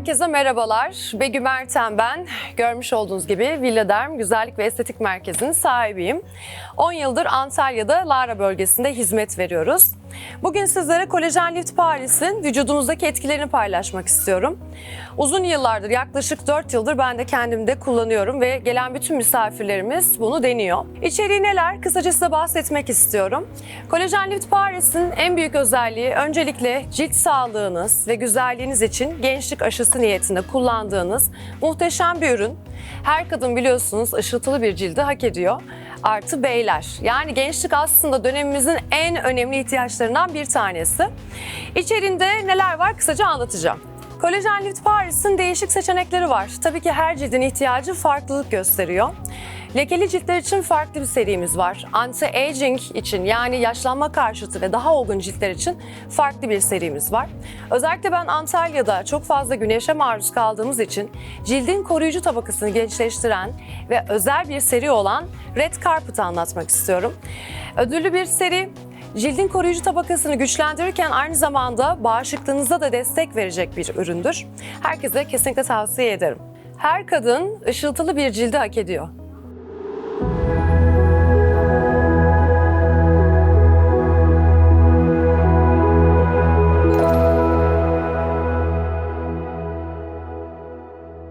Herkese merhabalar. Begüm Erten ben. Görmüş olduğunuz gibi Villaderm Güzellik ve Estetik Merkezi'nin sahibiyim. 10 yıldır Antalya'da Lara bölgesinde hizmet veriyoruz. Bugün sizlere Kolajen Lift Paris'in vücudumuzdaki etkilerini paylaşmak istiyorum. Uzun yıllardır, yaklaşık 4 yıldır ben de kendimde kullanıyorum ve gelen bütün misafirlerimiz bunu deniyor. İçeriği neler? Kısaca size bahsetmek istiyorum. Kolajen Lift Paris'in en büyük özelliği öncelikle cilt sağlığınız ve güzelliğiniz için gençlik aşısı niyetinde kullandığınız muhteşem bir ürün. Her kadın biliyorsunuz ışıltılı bir cildi hak ediyor. Artı beyler. Yani gençlik aslında dönemimizin en önemli ihtiyaçlarından bir tanesi. İçerinde neler var kısaca anlatacağım. Kolajen Lift Paris'in değişik seçenekleri var. Tabii ki her cildin ihtiyacı farklılık gösteriyor. Lekeli ciltler için farklı bir serimiz var. Anti-aging için yani yaşlanma karşıtı ve daha olgun ciltler için farklı bir serimiz var. Özellikle ben Antalya'da çok fazla güneşe maruz kaldığımız için cildin koruyucu tabakasını gençleştiren ve özel bir seri olan Red Carpet'ı anlatmak istiyorum. Ödüllü bir seri Cildin koruyucu tabakasını güçlendirirken aynı zamanda bağışıklığınıza da destek verecek bir üründür. Herkese kesinlikle tavsiye ederim. Her kadın ışıltılı bir cildi hak ediyor.